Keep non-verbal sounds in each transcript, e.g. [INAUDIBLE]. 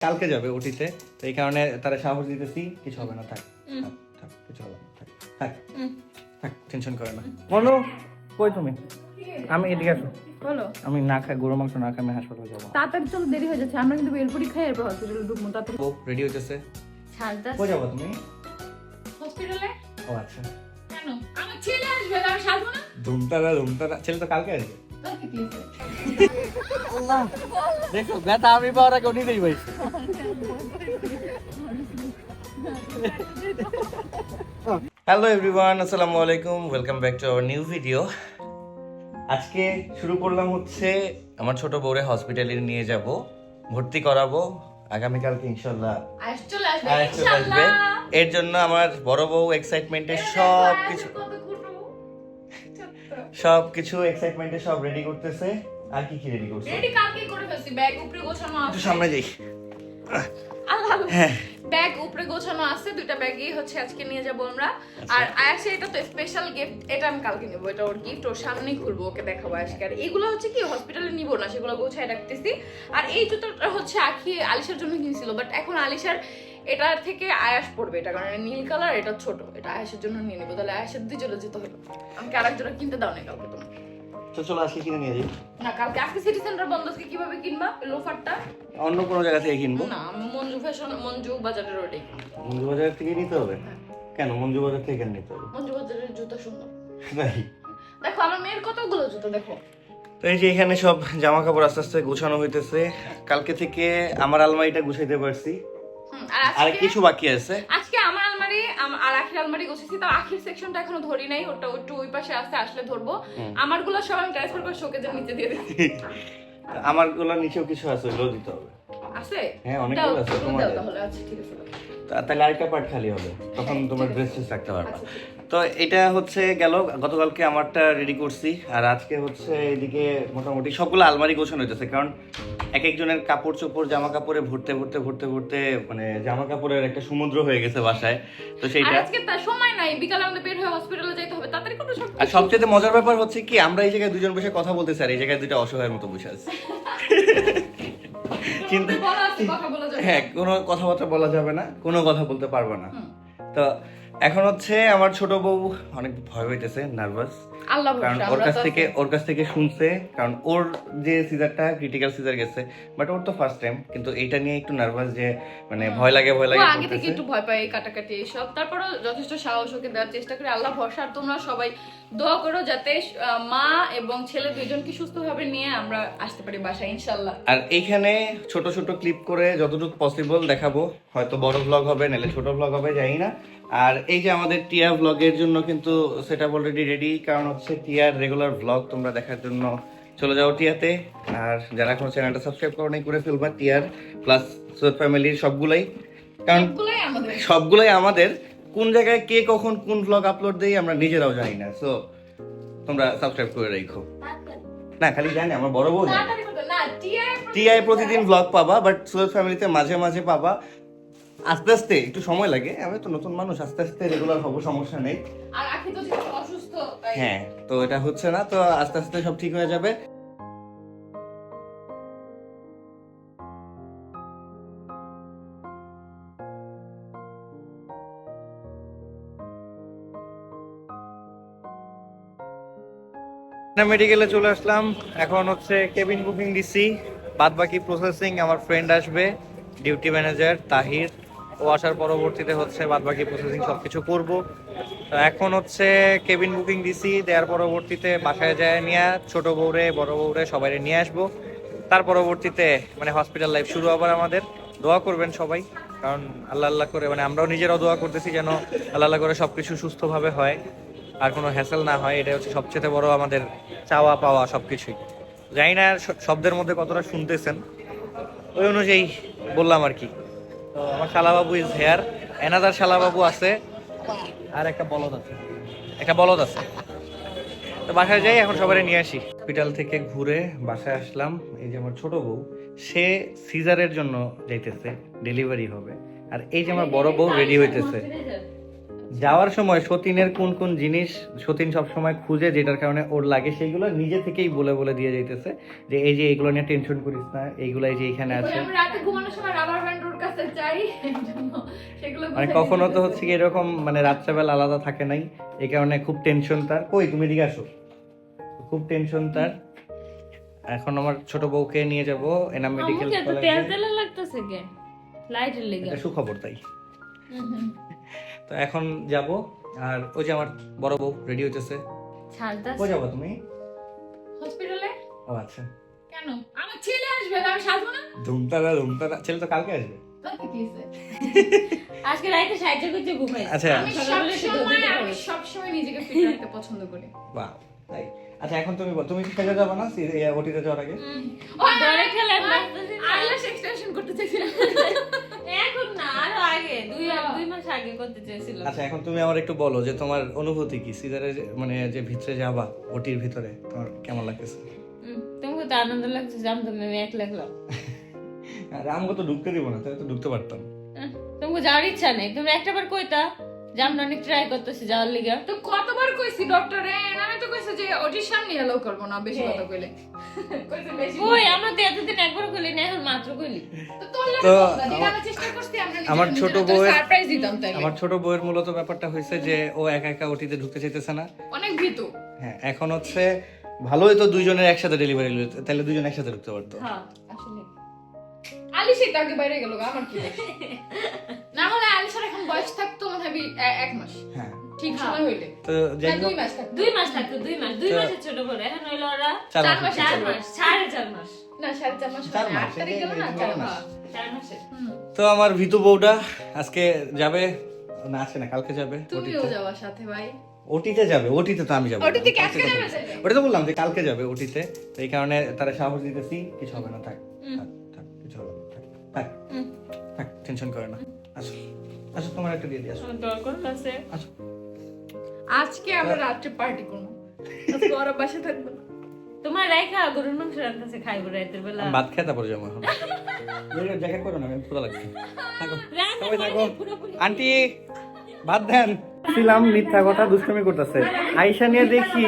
কালকে যাবে ওটিতে তো এই কারণে তারা সাহস দিতেছি কিছু হবে না থাক। থাক, থাক কিছু হবে না থাক। থাক। থাক টেনশন করে না। বলো কই তুমি? আমি এদিকে আসো। বলো। আমি না খাই গরু মাংস না খাই আমি হাসপাতালে যাব। তাড়াতাড়ি চলো দেরি হয়ে যাচ্ছে আমরা কিন্তু বেলপুরি খাই এরপর হসপিটালে ঢুকবো তাড়াতাড়ি ও রেডি হইতেছে। কই যাব তুমি? হসপিটালে ও আচ্ছা। কেন? আমার ছেলে আসবে আমি সাজবো না? ধুমতারা ধুমতারা। ছেলে তো কালকে আসবে। দেখো ব্যথা আমি পাওয়ার আগে উঠে দিই পাইছি হ্যালো এভরিওয়ান আসসালামু আলাইকুম welcome back to our new video আজকে শুরু করলাম হচ্ছে আমার ছোট বউরে হসপিটালে নিয়ে যাব ভর্তি করাবো। আগামীকালকে ইনশাল্লাহ আজ চলে আসবে। এর জন্য আমার বড় বউ এক্সাইটমেন্টে সব কিছু। সব কিছু এক্সাইটমেন্টে সব রেডি করতেছে। আর কি কি রেডি করছে? রেডি কালকে করে ফেলছি। ব্যাগ উপরে গোছানো একটু সামনে যাই। আল্লাহ ব্যাগ উপরে গোছানো আছে দুইটা ব্যাগই হচ্ছে আজকে নিয়ে যাব আমরা। আচ্ছা। আর আয়াসে এটা তো স্পেশাল গিফট এটা আমি কালকে নেব। এটা ওর গিফট ওর সামনেই খুলবো ওকে দেখাবো আজকে। আর এগুলো হচ্ছে কি হসপিটালে নিব না সেগুলো গোছায় রাখতেছি। আর এই জুতোটা হচ্ছে আখি আলিশার জন্য কিনছিল বাট এখন আলিশার এটার থেকে আয়াস পড়বে এটা কারণ এটা নীল কালার এটা ছোট। এটা আয়াসের জন্য নিয়ে নেব। তাহলে আয়াসের দুজনে যেতে হলো আমাকে আরেকজনে কিনতে দাও না কালকে তোমার তো চলো আজকে কিনে নিয়ে যাই। না কালকে আজকে সিটি সেন্টার বন্ধ আজকে কীভাবে কিনবা? লোফারটা? অন্য কোনো জায়গা থেকে কিনবো? না মঞ্জু ফ্যাশন মঞ্জু বাজারের রোডে মঞ্জু বাজার থেকে নিতে হবে? কেন? মঞ্জু বাজার থেকে কেন নিতে হবে? মঞ্জু বাজারের জুতো সুন্দর। নাই দেখো আমার মেয়ের কতগুলো জুতো দেখো। তো এই যে এখানে সব জামা কাপড় আস্তে আস্তে গুছানো হইতেছে। কালকে থেকে আমার আলমারিটা গুছাইতে পারছি। আর কিছু বাকি আছে? আজকে আমার আলমারি আর আখির আলমারি গুছিয়েছি তাও আখির সেকশনটা এখনও ধরি নাই ওটা একটু ওই পাশে আসতে আসলে ধরবো। আমারগুলো সব আমি ট্রান্সফার করে শোকেজের নিচে দিয়ে দিচ্ছি। আমারগুলো নিচেও কিছু আছে ওগুলো দিতে হবে। আছে? হ্যাঁ, অনেকগুলো আছে, তোমার। তাহলে আচ্ছা ঠিক আছে তাহলে আরেকটা পার্ট খালি হবে তখন তোমার ড্রেস। ট্রেস রাখতে পারবা। তো এটা হচ্ছে গেল গতকালকে আমারটা রেডি করছি আর আজকে হচ্ছে এদিকে মোটামুটি সবগুলো আলমারি গোছানো হইতেছে কারণ এক একজনের কাপড় চোপড় জামা কাপড়ে ভরতে ভরতে ভরতে ভরতে মানে জামা কাপড়ের একটা সমুদ্র হয়ে গেছে বাসায় তো সেইটা আজকে তার সময় নাই বিকালে আমাদের বের হয়ে হসপিটালে যেতে হবে তাড়াতাড়ি করে সব আর সবচেয়ে মজার ব্যাপার হচ্ছে কি আমরা এই জায়গায় দুজন বসে কথা বলতেছি আর এই জায়গায় দুইটা অসহায়ের মতো বসে আছি [LAUGHS] চিন্তা। হ্যাঁ কোনো কথাবার্তা বলা যাবে না কোনো কথা বলতে পারব না। তো এখন হচ্ছে আমার ছোট বউ অনেক ভয় হইতেছে নার্ভাস আল্লাহ কারণ ওর কাছ থেকে ওর কাছ থেকে শুনছে কারণ ওর যে সিজারটা ক্রিটিক্যাল সিজার গেছে বাট ওর তো ফার্স্ট টাইম কিন্তু এটা নিয়ে একটু নার্ভাস যে মানে ভয় লাগে ভয় লাগে আগে থেকে একটু ভয় পাই কাটাকাটি এইসব তারপরে যথেষ্ট সাহস ওকে দেওয়ার চেষ্টা করি। আল্লাহ ভরসা আর তোমরা সবাই দোয়া করো যাতে মা এবং ছেলে দুইজনকে সুস্থভাবে নিয়ে আমরা আসতে পারি বাসায় ইনশাল্লাহ আর এইখানে ছোট ছোট ক্লিপ করে যতটুকু পসিবল দেখাবো। হয়তো বড় ব্লগ হবে নাহলে ছোট ব্লগ হবে জানি না। আর এই যে আমাদের টিয়া ব্লগের জন্য কিন্তু সেটা অলরেডি রেডি কারণ হচ্ছে টিয়ার রেগুলার ব্লগ তোমরা দেখার জন্য চলে যাও টিয়াতে। আর যারা কোনো চ্যানেলটা সাবস্ক্রাইব করো নাই করে ফেলবা টিয়ার প্লাস সৈয়দ ফ্যামিলির সবগুলাই। কারণ সবগুলোই আমাদের। কোন জায়গায় কে কখন কোন ব্লগ আপলোড দেই আমরা নিজেরাও জানি না। সো তোমরা সাবস্ক্রাইব করে রাখো। না খালি জানি আমার বড় বউ টিআই প্রতিদিন ব্লগ পাবা বাট সৈয়দ ফ্যামিলিতে মাঝে মাঝে পাবা। আস্তে আস্তে একটু সময় লাগে আমি তো নতুন মানুষ আস্তে আস্তে রেগুলার হব সমস্যা নেই। আর আখি তো অসুস্থ তাই হ্যাঁ তো এটা হচ্ছে না তো আস্তে আস্তে সব ঠিক হয়ে যাবে। মেডিকেলে চলে আসলাম। এখন হচ্ছে কেবিন বুকিং দিছি। বাদ বাকি প্রসেসিং আমার ফ্রেন্ড আসবে ডিউটি ম্যানেজার তাহির। ও আসার পরবর্তীতে হচ্ছে বাদ বাকি প্রসেসিং সব কিছু করব এখন হচ্ছে কেবিন বুকিং দিছি, দেওয়ার পরবর্তীতে বাসায় যায় নিয়ে ছোট বউরে, বড় বউরে সবাই নিয়ে আসব। তার পরবর্তীতে মানে হসপিটাল লাইফ শুরু আবার আমাদের। দোয়া করবেন সবাই, কারণ আল্লাহ আল্লাহ করে মানে আমরাও নিজেরাও দোয়া করতেছি যেন আল্লাহ আল্লাহ করে সব কিছু সুস্থভাবে হয়। আর কোনো হ্যাসেল না হয় এটা হচ্ছে সবচেয়ে বড় আমাদের চাওয়া পাওয়া সব কিছুই জানি না শব্দের মধ্যে কতটা শুনতেছেন। ওই অনুযায়ী বললাম আর কি। তো আমার শালাবাবু ইজ হেয়ার এনাদার শালাবাবু আছে। আর একটা বলদ আছে। একটা বলদ আছে। তো বাসায় যাই, এখন সবাই নিয়ে আসি। হসপিটাল থেকে ঘুরে বাসায় আসলাম। এই যে আমার ছোট বউ, সে সিজারের জন্য যাইতেছে। ডেলিভারি হবে। আর এই যে আমার বড় বউ রেডি হইতেছে। যাওয়ার সময় সতীনের কোন কোন জিনিস সতীন সবসময় খুঁজে যেটার কারণে ওর লাগে সেইগুলো নিজে থেকেই বলে বলে দিয়ে যাইতেছে যে এই যে এইগুলো নিয়ে টেনশন করিস না এইগুলো এই যে এখানে আছে। রাতে ঘুমানোর সময় রাবার ব্যান্ড ওর কাছে চাই এই জন্য সেগুলো মানে কখনো তো হচ্ছে কি এরকম মানে রাত্রেবেলা আলাদা থাকে নাই এই কারণে খুব টেনশন তার। কই তুমি এদিকে আসো। খুব টেনশন তার। এখন আমার ছোট বউকে নিয়ে যাব এনাম মেডিকেল তেল কলেজে তেল লাগতেছে কে লাইটের লেগে। সুখবর তাই। তো এখন যাব আর ওই যে আমার বড় বউ রেডি হইতেছে কই যাব তুমি হসপিটালে ও আচ্ছা কেন আমার ছেলে আসবে আমি সাজবো না ধুমতারা ধুমতারা ছেলে তো কালকে আসবে? আজকে রাইতে সাইডে করতে ঘুমাই আচ্ছা আমি সবসময় আমি সবসময় নিজেকে ফিট রাখতে পছন্দ করি বাহ তাই আচ্ছা এখন তুমি বল তুমি কি সেজে যাবে না ওটিতে যাওয়ার আগে ও, ডরে খেলে। করতে চাইছিলাম এখন না আরও আগে দুই দুই মাস আগে করতে চেয়েছিলাম। আচ্ছা এখন তুমি আমার একটু বলো যে তোমার অনুভূতি কি? সিজারে মানে যে ভিতরে যাবা ওটির ভিতরে তোমার কেমন লাগতেছে? তোমাকে তো আনন্দ লাগছে জানতাম না আমি এক লাগলাম আর আমাকে তো ঢুকতে দিব না তাহলে তো ঢুকতে পারতাম। তোমাকে যাওয়ার ইচ্ছা নেই। তুমি একটা বার কইতা যে আমরা অনেক ট্রাই করতেছি যাওয়ার লিগা। তো কতবার কইছি ডক্টরে আমি তো কইছে যে ওটির সামনে এলাও করব না বেশি কথা কইলে। আমরা তো এতদিন একবার কইলি না এখন মাত্র কইলি। তো তোর লাগে তো বলবা, যেটা আমার- আমরা চেষ্টা করছি আমরা আমার ছোট বউয়ের- সারপ্রাইজ দিতাম তাইলে। আমার ছোট বউয়ের মূলত ব্যাপারটা হয়েছে যে ও একা একা ওটিতে ঢুকতে চাইতেছে না। অনেক ভীতু হ্যাঁ এখন হচ্ছে ভালোই তো দুইজনের একসাথে ডেলিভারি তাহলে দুজন একসাথে ঢুকতে পারতো। হ্যাঁ। আসলে। তো আগে বাইরে গেল আমার কি না হলে আলিশার এখন বয়স থাকতো মনে হয় এক মাস। হ্যাঁ। ঠিক সময় হইলে। তো যাই দুই মাস থাকতো দুই মাস থাকতো দুই মাস দুই মাসের ছোট এখন হইল ওরা চার মাস। চার মাস সাড়ে চার মাস। না সাড়ে চার মাস চার মাস, আট তারিখ এই- গেল না? এই চার চার মাস। চার মাসে। তো আমার ভিতু বউটা আজকে যাবে? না আসে না কালকে যাবে তুমিও সাথে ভাই। ওটিতে যাবে ওটিতে তো আমি যাব ওটিতে কালকে তো- যাবে? ওটা তো বললাম যে কালকে যাবে ওটিতে। তো এই কারণে তারা সাহস দিতেছি কিছু হবে না থাক। থাক, কিছু হবে না থাক থাক। থাক টেনশন করে না। আসো আসো তোমার একটা দিয়ে দিয়ে আসো। ডর করতেছে আসো। আজকে আমরা রাত্রে পার্টি করব। আজকে ওরা বাসা থাকব না। তোমার রাইখা গরুর মাংস রান্তাছে খাইবো রাতের বেলা। ভাত খেয়ে তারপর যাব এখন। জ্যাকেট করো না আমি ক্ষুধা লাগছে। থাকো। সবাই থাকো। আন্টি ভাত দেন। ছিলাম মিথ্যা কথা দুষ্টমি করতেছে। আইসা নিয়ে দেখি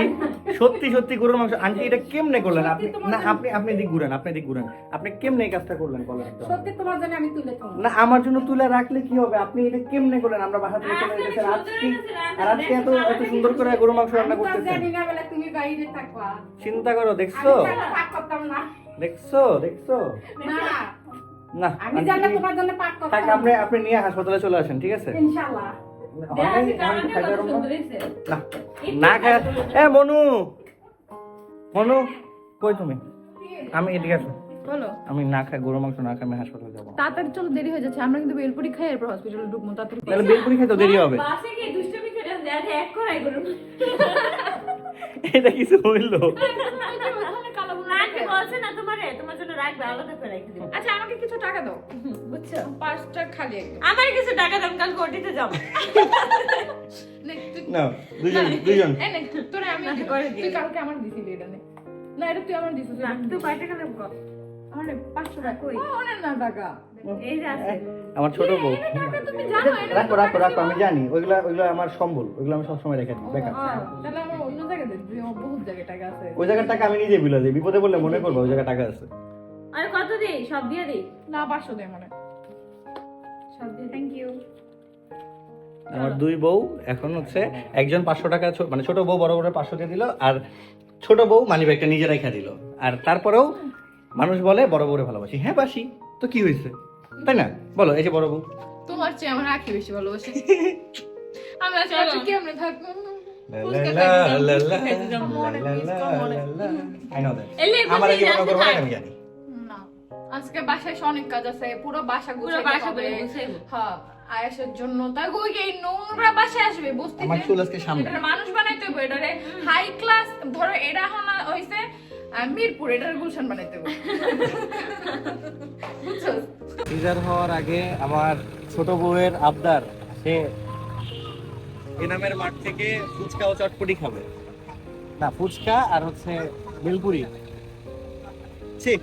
সত্যি সত্যি গরুর মাংস। আন্টি এটা কেমনে করলেন? আপনি না আপনি আপনি দিক ঘুরেন আপনি দিক ঘুরেন। আপনি কেমনে এই কাজটা করলেন বলেন সত্যি তোমার জন্য আমি তুলে না আমার জন্য তুলে রাখলে কি হবে? আপনি এটা কেমনে করলেন? আমরা বাসা থেকে চলে গেছেন আজকে আর আজকে এত এত সুন্দর করে গরুর মাংস রান্না আমি করতেছেন। জানি না বলে তুমি বাইরে থাকবা চিন্তা করো আমি দেখছ? জানলে পাক করতাম না। দেখছ? দেখছ? না। না আমি জানলে তোমার জন্য পাক করতাম। আপনি আপনি নিয়ে হাসপাতালে চলে আসেন ঠিক আছে? ইনশাআল্লাহ। হয় না? খায় এ মনু! মনু কই তুমি? আমি এদিকে আসো। বলো। আমি না খাই গরু মাংস না খাই আমি হাসপাতালে যাব। তাড়াতাড়ি চলো দেরি হয়ে যাচ্ছে। আমরা কিন্তু বেলপুরি খাই এরপর হসপিটালে ঢুকবো। তাড়াতাড়ি তাহলে বেলপুরি খেতে দেরি হবে। বাসে কি দুষ্টমি করে দেখে এক করাই গরুর এটা কিছু হইল। বলছে না তোমারে তোমার জন্য রাখবে আলাদা করে রেখে আচ্ছা আমাকে কিছু টাকা দাও। বুঝছ? পাঁচটা খালি আমার কিছু টাকা দাম কাল কোটিতে যাব। না দুজন দুজন এই নে, তোরে আমি না, দিব। তুই কালকে আমার দিছিলি এটা নে। না এটা তুই আমার দিছিস না তুই কয় টাকা দেবো কর? আমার নে, পাঁচশো টাকা। কই? ও, না টাকা। এই যে আছে। আমার ছোট বউ। টাকা তুমি জানো এটা রাখো রাখো রাখো আমি জানি। ওইগুলা ওইগুলো আমার সম্বল ওইগুলো আমি সবসময় রেখে দিই বেকার তাহলে আমার অন্য জায়গায় দে বহুত জায়গায় টাকা আছে। ওই জায়গার টাকা আমি নিজে বিলা দিই বিপদে বললে মনে করব ওই জায়গায় টাকা আছে। আরে কত দিই? সব দিয়ে দিই? না পাঁচশো দেয় মানে দিয়ে থ্যাংক ইউ আমার দুই বউ এখন হচ্ছে একজন পাঁচশো টাকা ছো- মানে ছোট বউ বড় বড় পাঁচশো দিয়ে দিল আর ছোট বউ মানি ব্যাগটা নিজে রেখে দিল। আর তারপরেও মানুষ বলে বড় বউরে ভালোবাসি। হ্যাঁ বাসি। তো কি হয়েছে? তাই না? বলো এই যে বড় বউ। তোমার চেয়ে আমার আঁকি বেশি ভালোবাসি। আমি আজকে চলো। রাত্রে কেমনে থাকব? আমার মনে করব আমি জানি। আজকে বাসায় এসে অনেক কাজ আছে পুরো বাসা পুরো বাসা। হ্যাঁ আয়াসের জন্য তাই ওই এই নোংরা বাসায় আসবে বুঝতে আমার চুল আজকে সামনে। মানুষ বানাইতে হবে এটারে হাই ক্লাস ধরো এটা এখন হইছে মিরপুর এটার গুলশান বানাইতে হবে [LAUGHS] বুঝছ? হওয়ার আগে আমার ছোট বউয়ের আবদার সে এনামের মাঠ থেকে ফুচকা ও চটপটি খাবে। না ফুচকা আর হচ্ছে বেলপুরি। ঠিক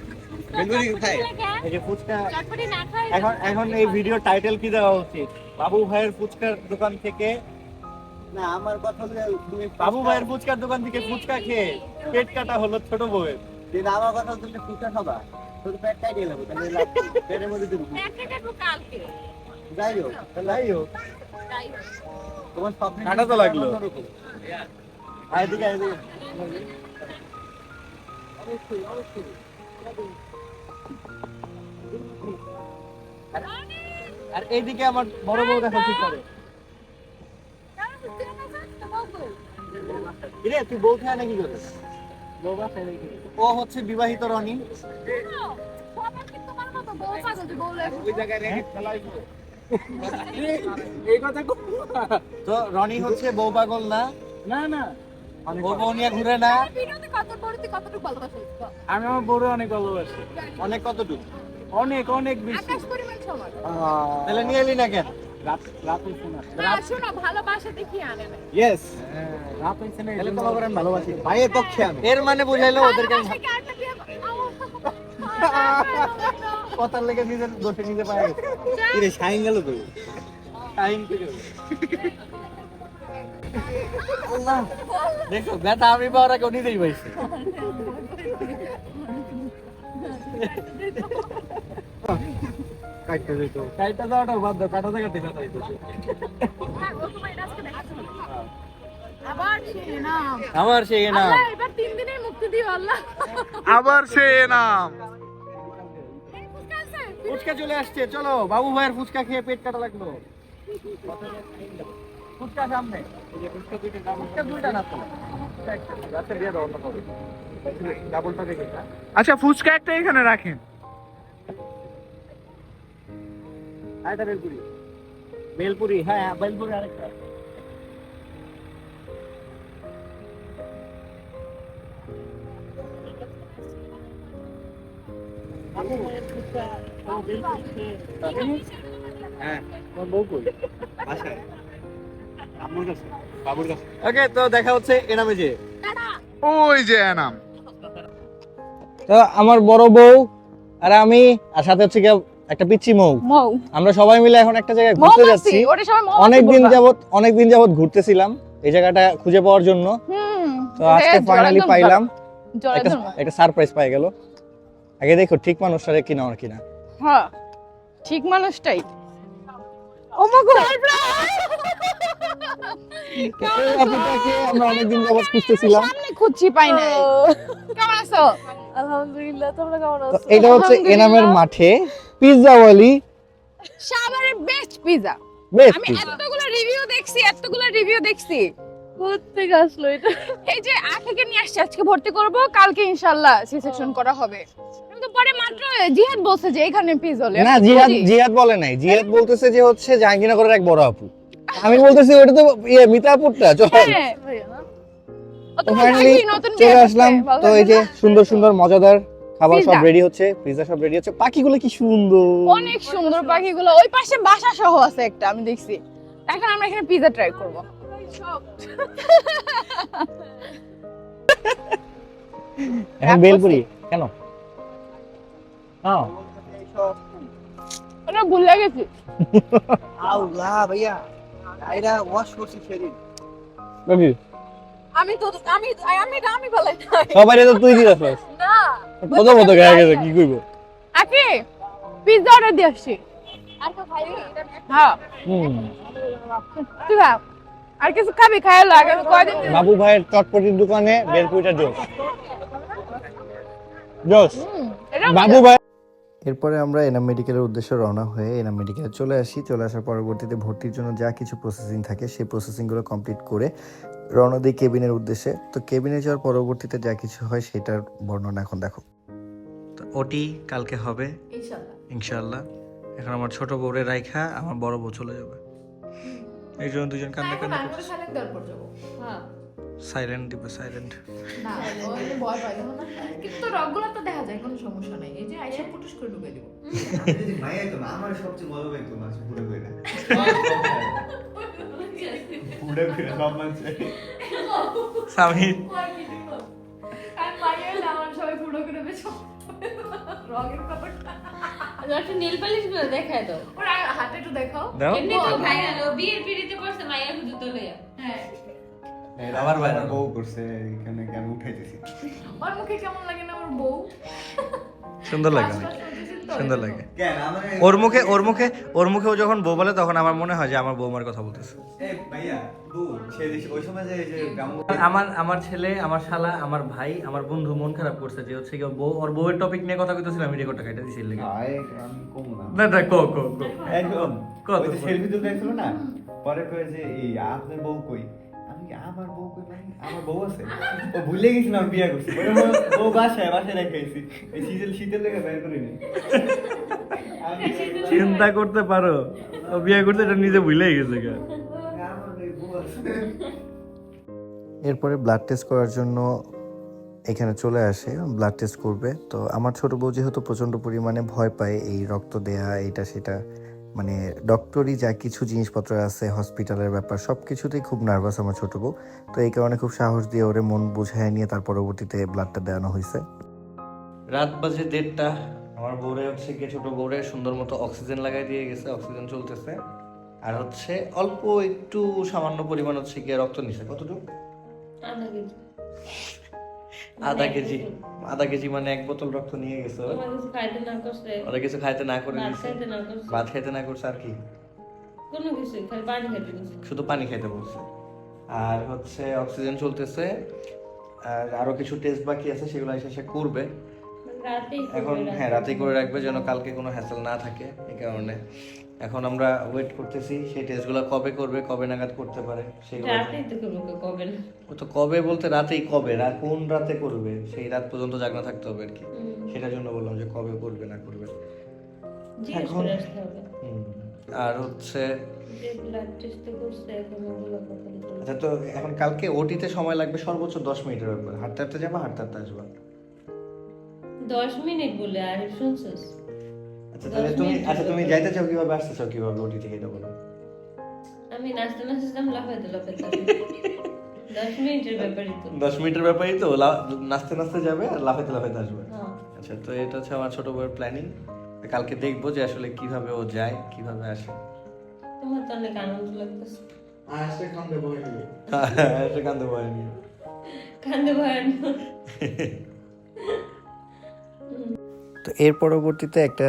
বেলপুরি খায় এই যে ফুচকা। এখন এখন এই ভিডিও টাইটেল কি দেওয়া উচিত? বাবু ভাইয়ের ফুচকার দোকান থেকে? না আমার কথা হলো তুমি বাবু ভাইয়ের ফুচকার দোকান থেকে ফুচকা খেয়ে পেট কাটা হলো ছোট বউয়ের। কিন্তু আমার কথা হলো তুমি ফুচকা খাবা। তোর পেট কাটিয়ে নেব তাহলে কি? পেটের মধ্যে তুমি যাই হোক তাহলে যাই হোক। তোমার স্বপ্ন কাটা তো লাগল। আয় এদিকে আয় এদিকে আর এইদিকে আমার বড় বউ দেখো কি করে। তুই বউ খায় নাকি ও হচ্ছে বিবাহিত রনি। ওই জায়গায় রেখে ফেলাই এই কথা তো রনি হচ্ছে বউ পাগল না? না না। ঘুরে না। আমি আমার বড় অনেক ভালোবাসি। অনেক কতটুকু? অনেক অনেক বেশি। তাহলে নিয়ে এলি না কেন? রাত রাত হইছে না। ভালোবাসা দেখিয়ে আনে না। ইয়েস রাত হইছে না তাহলে তোমাকে আমি ভালোবাসি। ভাইয়ের পক্ষে আমি। এর মানে বুঝাইলো ওদেরকে কথার লেগে নিজের দোষে নিজে পায়ে গেছে। শাইন গেল তো টাইম কি করবে? আল্লাহ, দেখো ব্যথা আমি পাওয়ার আগে নিজেই পাইছে কাটতে দিত কাটতে দাওটা বাদ দাও কাটাতে কাটতে কাটা দিতেছে আবার সে নাম আমার সেই নাম আল্লাহ, এবার তিন দিনের মুক্তি দিও আল্লাহ। আবার সেই নাম? ফুচকা চলে আসছে চলো বাবু ভাইয়ের ফুচকা খেয়ে পেট কাটা লাগল। ফুচকা সামনে ফুচকা দুইটা না তো রাতে দিয়ে দাও অন্য কাউকে। ডাবলটা দেখে আচ্ছা ফুচকা একটা এখানে রাখেন আরেকটা বেলপুরি বেলপুরি হ্যাঁ হ্যাঁ, বেলপুরি আরেকটা হ্যাঁ তোমার বউ কই বাসায় ওকে তো দেখা হচ্ছে এনামে যে। ওই যে নাম তো আমার বড় বউ আর আমি আর সাথে হচ্ছে গিয়ে একটা পিচ্ছি মৌ। আমরা সবাই মিলে এখন একটা জায়গায় ঘুরতে যাচ্ছি। অনেক দিন যাবত অনেক দিন যাবত ঘুরতেছিলাম এই জায়গাটা খুঁজে পাওয়ার জন্য। তো আজকে ফাইনালি পাইলাম। একটা সারপ্রাইজ পাই গেল। আগে দেখো ঠিক মানুষটারে কিনা আর কিনা। হ্যাঁ ঠিক মানুষটাই। [LAUGHS] আমরা অনেকদিন যাবত [LAUGHS] খুঁজতেছিলাম। সামনে খুঁজছি পাই নাই। কেমন আছো? আলহামদুলিল্লাহ তোমরা কেমন আছো? এটা হচ্ছে এনামের মাঠে। পিৎজাওয়ালি সাভারের বেস্ট বেস্ট আমি এতগুলো রিভিউ দেখছি এতগুলো রিভিউ দেখছি। কোথেকে আসলো এটা? এই যে আখিকে নিয়ে আসছি আজকে ভর্তি করব কালকে ইনশাআল্লাহ সি সেকশন করা হবে। কিন্তু পরে মাত্র জিহাদ বলছে যে এখানে পিজ না জিহাদ জিহাদ বলে নাই। জিহাদ বলতেছে যে হচ্ছে জাহাঙ্গীরনগরের এক বড় আপু। আমি বলতেছি ওটা তো ইয়ে মিতা আপুরটা চল। হ্যাঁ। ফাইনালি চলে আসলাম। তো এই যে সুন্দর সুন্দর মজাদার খাবার সব রেডি হচ্ছে পিৎজা সব রেডি হচ্ছে। পাখিগুলো কি সুন্দর। অনেক সুন্দর পাখিগুলো। ওই পাশে বাসা সহ আছে একটা আমি দেখছি। এখন আমরা এখানে পিজা ট্রাই করব। এখন বেলপুরি কেন? হ্যাঁ ওটা ভুলে গেছি। আল্লাহ ভাইয়া এটা ওয়াশ করছি সেদিন। রবি আমি তো আমি আমি আমি বলাই সবাই তো তুই দিছিস না কত মতো গায়ে গেছে কি কইব? আকি পিজা অর্ডার দিয়ে আসছি। হ্যাঁ হুম। তুই খা আর কিছু খাবি? খাই লাগে কয়দিন বাবু ভাইয়ের চটপটির দোকানে বেলপুরিটা জোস। জোস। বাবু ভাই এরপরে আমরা এনাম মেডিকেলের উদ্দেশ্যে রওনা হয়ে এনাম মেডিকেলে চলে আসি। চলে আসার পরবর্তীতে ভর্তির জন্য যা কিছু প্রসেসিং থাকে সেই প্রসেসিংগুলো কমপ্লিট করে রওনা দিই কেবিনের উদ্দেশ্যে। তো কেবিনে যাওয়ার পরবর্তীতে যা কিছু হয় সেটার বর্ণনা এখন দেখো। ওটি কালকে হবে। ইনশাল্লাহ এখন আমার ছোট বউরে রাইখা আমার বড় বউ চলে যাবে। এই জন্য দুজন কান্না কান্না করছে। হ্যাঁ। সাইলেন্ট দিবে সাইলেন্ট কিন্তু রগগুলো তো দেখা যায় কোনো সমস্যা নাই। এই যে আইসা পুটুস করে ঢুকে দিব। মাইয়া তো না আমার সবচেয়ে মজা লাগতো না ঘুরে ঘুরে ঘুরে ঘুরে সব মানছে সামির আর মাইয়া আমার সবাই পুরো করে বেশ রঙের কাপড়টা একটু নীল পালিশগুলো দেখায় দাও। ওর হাতে একটু দেখাও। এমনি তো ভাইরাল ও বিয়ের পিড়িতে পড়ছে মাইয়া হুজুর তো লইয়া। হ্যাঁ। আমার বাইরে বউ করছে এখানে কেন উঠাইতেছি? ওর মুখে কেমন লাগে না ওর বউ? সুন্দর লাগে? সুন্দর লাগে। আমার ওর মুখে ওর মুখে ওর মুখেও যখন বউ বলে তখন আমার মনে হয় যে আমার বৌমার কথা বলতেছে। এই ভাইয়া বউ সে ওই সময় যে যে গ্রাম আমার আমার ছেলে আমার শালা আমার ভাই আমার বন্ধু মন খারাপ করছে যে হচ্ছে বউ ওর বউয়ের টপিক নিয়ে কথা কইতেছিল আমি রেকর্ডটা কেটে দিছি লেগে। না। না না কো কো কো একদম। কত সেলফি তুলতে না? পরে কয়ে যে এই আপনার বউ কই? কি, আমার বউ কই মানে আমার বউ আছে। ও ভুলে গেছি না বিয়ে করছি। বলে বউ বউ বাসায় বাসায় রেখেছি এই শীতের শীতের লেগে বের করিনি। চিন্তা করতে পারো। ও বিয়ে করতে এটা নিজে ভুলেই গেছে গা। আমার এই বউ আছে এরপরে ব্লাড টেস্ট করার জন্য এখানে চলে আসে ব্লাড টেস্ট করবে। তো আমার ছোট বউ যেহেতু প্রচণ্ড পরিমাণে ভয় পায় এই রক্ত দেয়া এইটা সেটা। মানে ডক্টরি যা কিছু জিনিসপত্র আছে হসপিটালের ব্যাপার সব কিছুতেই খুব নার্ভাস আমার ছোট বউ। তো এই কারণে খুব সাহস দিয়ে ওরে মন বুঝায় নিয়ে তার পরবর্তীতে ব্লাডটা দেওয়ানো হয়েছে। রাত বাজে দেড়টা। আমার বউরে হচ্ছে কি ছোট বউরে সুন্দর মতো অক্সিজেন লাগাই দিয়ে গেছে অক্সিজেন চলতেছে। আর হচ্ছে অল্প একটু সামান্য পরিমাণ হচ্ছে গিয়ে রক্ত নিছে। কতটুকু? আধা কেজি আধা কেজি মানে এক বোতল রক্ত নিয়ে গেছে। ওরা। কিছু খাইতে না করে ভাত খাইতে না করছে। আর কি। কোনো কিছু পানি খাইতে করছে শুধু পানি খাইতে বলছে। আর হচ্ছে অক্সিজেন চলতেছে। আর আরও কিছু টেস্ট বাকি আছে সেগুলো এসে সে করবে। এখন হ্যাঁ রাতেই করে রাখবে যেন কালকে কোনো হ্যাসেল না থাকে এই কারণে। এখন আমরা ওয়েট করতেছি সেই টেস্টগুলো কবে করবে কবে নাগাদ করতে পারে সেগুলো তো কবে ও তো কবে বলতে রাতেই কবে রাত কোন রাতে করবে সেই রাত পর্যন্ত জাগনা থাকতে হবে আর কি। সেটার জন্য বললাম যে কবে করবে না করবে। এখন-। আর হচ্ছে আচ্ছা তো এখন কালকে ওটিতে সময় লাগবে সর্বোচ্চ দশ মিনিটের ব্যাপার। হাঁটতে হাঁটতে যাবা হাঁটতে হাঁটতে আসবা। দশ মিনিট বলে আর শুনছিস? আচ্ছা তাহলে তুমি আচ্ছা তুমি। যাইতে চাও কীভাবে আসতে চাও কীভাবে ওটি থেকে এটা বলো আমি নাচতে নাচতাম লাফাইতে লাফাইতে দশ মিনিটের ব্যাপারই তো। দশ মিনিটের ব্যাপারই তো নাচতে নাচতে যাবে আর লাফাইতে লাফাইতে আসবে। হ্যাঁ। আচ্ছা তো এটা হচ্ছে আমার ছোট বউয়ের প্ল্যানিং কালকে দেখব যে আসলে কীভাবে ও যায় কীভাবে আসে। তোমার তো অনেক আনন্দ লাগতেছে। কান্দে বই নিয়ে। এটা কান্দে ভয় নিয়ে। কান্দে ভয় না। তো এর পরবর্তীতে একটা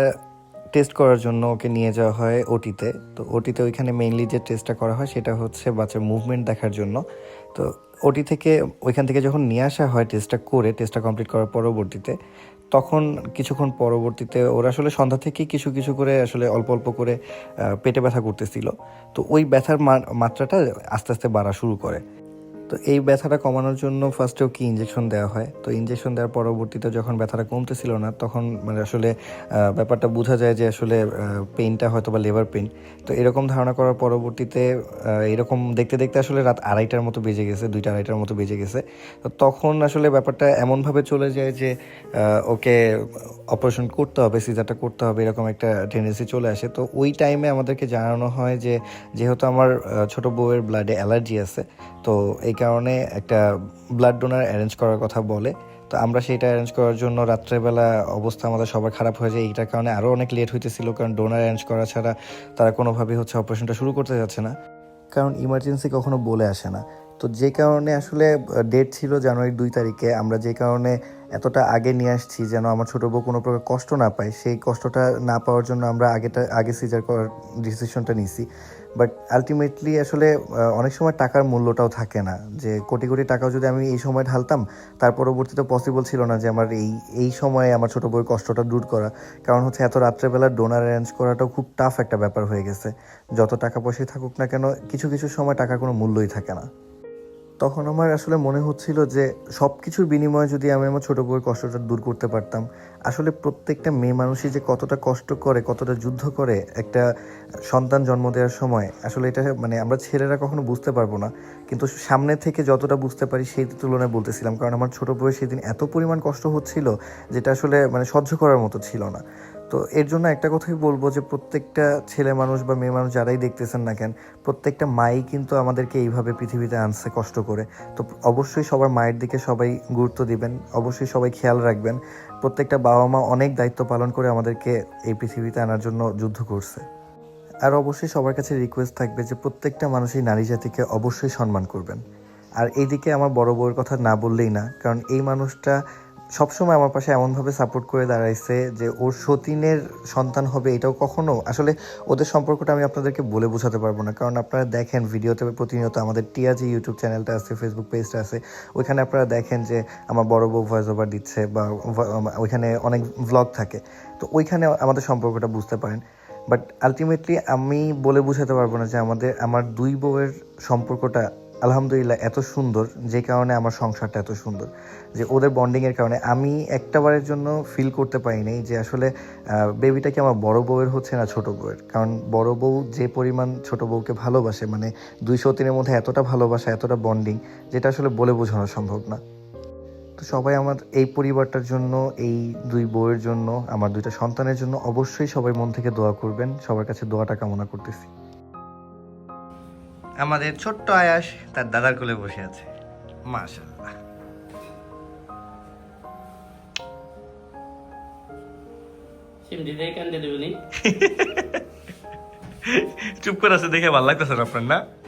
টেস্ট করার জন্য ওকে নিয়ে যাওয়া হয় ওটিতে তো। ওটিতে ওইখানে মেইনলি যে টেস্টটা করা হয় সেটা হচ্ছে বাচ্চার মুভমেন্ট দেখার জন্য। তো ওটি থেকে ওইখান থেকে যখন নিয়ে আসা হয় টেস্টটা করে টেস্টটা কমপ্লিট করার পরবর্তীতে, তখন কিছুক্ষণ পরবর্তীতে ওরা আসলে সন্ধ্যা থেকেই কিছু কিছু করে আসলে অল্প অল্প করে পেটে ব্যথা করতেছিল। তো ওই ব্যথার মাত্রাটা আস্তে আস্তে বাড়া শুরু করে। তো এই ব্যথাটা কমানোর জন্য ফার্স্টে ওকে ইঞ্জেকশন দেওয়া হয়? তো ইঞ্জেকশন দেওয়ার পরবর্তীতে যখন ব্যথাটা কমতেছিল না, তখন মানে আসলে ব্যাপারটা বোঝা যায় যে আসলে পেইনটা হয়তো বা লেবার পেইন তো এরকম ধারণা করার পরবর্তীতে এরকম দেখতে দেখতে আসলে রাত আড়াইটার মতো বেজে গেছে, দুইটা আড়াইটার মতো বেজে গেছে। তো তখন আসলে ব্যাপারটা এমনভাবে চলে যায় যে ওকে অপারেশন করতে হবে সিজারটা করতে হবে, এরকম একটা টেন্ডেন্সি চলে আসে। তো ওই টাইমে আমাদেরকে জানানো হয় যে, যেহেতু আমার ছোট বউয়ের ব্লাডে অ্যালার্জি আছে, তো এই কারণে একটা ব্লাড ডোনার অ্যারেঞ্জ করার কথা বলে। তো আমরা সেটা অ্যারেঞ্জ করার জন্য রাত্রেবেলা অবস্থা আমাদের সবার খারাপ হয়ে যায়, এইটার কারণে আরও অনেক লেট হইতেছিল, কারণ ডোনার অ্যারেঞ্জ করা ছাড়া তারা কোনোভাবেই হচ্ছে অপারেশনটা শুরু করতে যাচ্ছে না। কারণ ইমার্জেন্সি কখনো বলে আসে না। তো যে কারণে আসলে ডেট ছিল জানুয়ারি দুই তারিখে, আমরা যে কারণে এতটা আগে নিয়ে আসছি যেন আমার ছোটো বউ কোনো প্রকার কষ্ট না পায়, সেই কষ্টটা না পাওয়ার জন্য আমরা আগেটা, আগে সিজার করার ডিসিশনটা নিছি। বাট আলটিমেটলি আসলে অনেক সময় টাকার মূল্যটাও থাকে না। যে কোটি কোটি টাকাও যদি আমি এই সময় ঢালতাম, তার পরবর্তীতে পসিবল ছিল না যে আমার এই এই সময়ে আমার ছোটো বউয়ের কষ্টটা দূর করা। কারণ হচ্ছে, এত রাত্রেবেলা ডোনার অ্যারেঞ্জ করাটাও খুব টাফ একটা ব্যাপার হয়ে গেছে। যত টাকা পয়সাই থাকুক না কেন, কিছু কিছু সময় টাকার কোনো মূল্যই থাকে না। তখন আমার আসলে মনে হচ্ছিল যে সব কিছুর বিনিময়ে যদি আমি আমার ছোটো বউয়ের কষ্টটা দূর করতে পারতাম, আসলে প্রত্যেকটা মেয়ে মানুষই যে কতটা কষ্ট করে, কতটা যুদ্ধ করে একটা সন্তান জন্ম দেওয়ার সময়, আসলে এটা মানে আমরা ছেলেরা কখনো বুঝতে পারব না। কিন্তু সামনে থেকে যতটা বুঝতে পারি সেই তুলনায় বলতেছিলাম, কারণ আমার ছোটো বউয়ের সেদিন এত পরিমাণ কষ্ট হচ্ছিল, যেটা আসলে মানে সহ্য করার মতো ছিল না। তো এর জন্য একটা কথাই বলব যে প্রত্যেকটা ছেলে মানুষ বা মেয়ে মানুষ যারাই দেখতেছেন না কেন, প্রত্যেকটা মাই কিন্তু আমাদেরকে এইভাবে পৃথিবীতে আনছে কষ্ট করে। তো অবশ্যই সবার মায়ের দিকে সবাই গুরুত্ব দিবেন, অবশ্যই সবাই খেয়াল রাখবেন। প্রত্যেকটা বাবা মা অনেক দায়িত্ব পালন করে আমাদেরকে এই পৃথিবীতে আনার জন্য যুদ্ধ করছে। আর অবশ্যই সবার কাছে রিকোয়েস্ট থাকবে যে প্রত্যেকটা মানুষই নারী জাতিকে অবশ্যই সম্মান করবেন। আর এইদিকে আমার বড় বউয়ের কথা না বললেই না, কারণ এই মানুষটা সবসময় আমার পাশে এমনভাবে সাপোর্ট করে দাঁড়াইছে যে ওর সতীনের সন্তান হবে এটাও কখনো, আসলে ওদের সম্পর্কটা আমি আপনাদেরকে বলে বোঝাতে পারব না। কারণ আপনারা দেখেন ভিডিওতে প্রতিনিয়ত আমাদের টিয়া যে ইউটিউব চ্যানেলটা আছে ফেসবুক পেজটা আছে, ওইখানে আপনারা দেখেন যে আমার বড় বউ ভয়েস ওভার দিচ্ছে বা ওইখানে অনেক ভ্লগ থাকে। তো ওইখানে আমাদের সম্পর্কটা বুঝতে পারেন। বাট আলটিমেটলি আমি বলে বোঝাতে পারব না যে আমাদের, আমার দুই বউয়ের সম্পর্কটা আলহামদুলিল্লাহ, এত সুন্দর যে কারণে আমার সংসারটা এত সুন্দর। যে ওদের বন্ডিংয়ের কারণে আমি একটাবারের জন্য ফিল করতে পারিনি যে আসলে বেবিটা কি আমার বড় বউয়ের হচ্ছে না ছোট বউয়ের? কারণ বড় বউ যে পরিমাণ ছোট বউকে ভালোবাসে মানে দুইশো তিনের মধ্যে এতটা ভালোবাসা, এতটা বন্ডিং যেটা আসলে বলে বোঝানো সম্ভব না। তো সবাই আমার এই পরিবারটার জন্য, এই দুই বউয়ের জন্য, আমার দুইটা সন্তানের জন্য অবশ্যই সবাই মন থেকে দোয়া করবেন। সবার কাছে দোয়াটা কামনা করতেছি। আমাদের ছোট্ট আয়াস তার দাদার কোলে বসে আছে। দেবনি [LAUGHS] চুপ করে আছে দেখে ভালো লাগতেছে না আপনার না?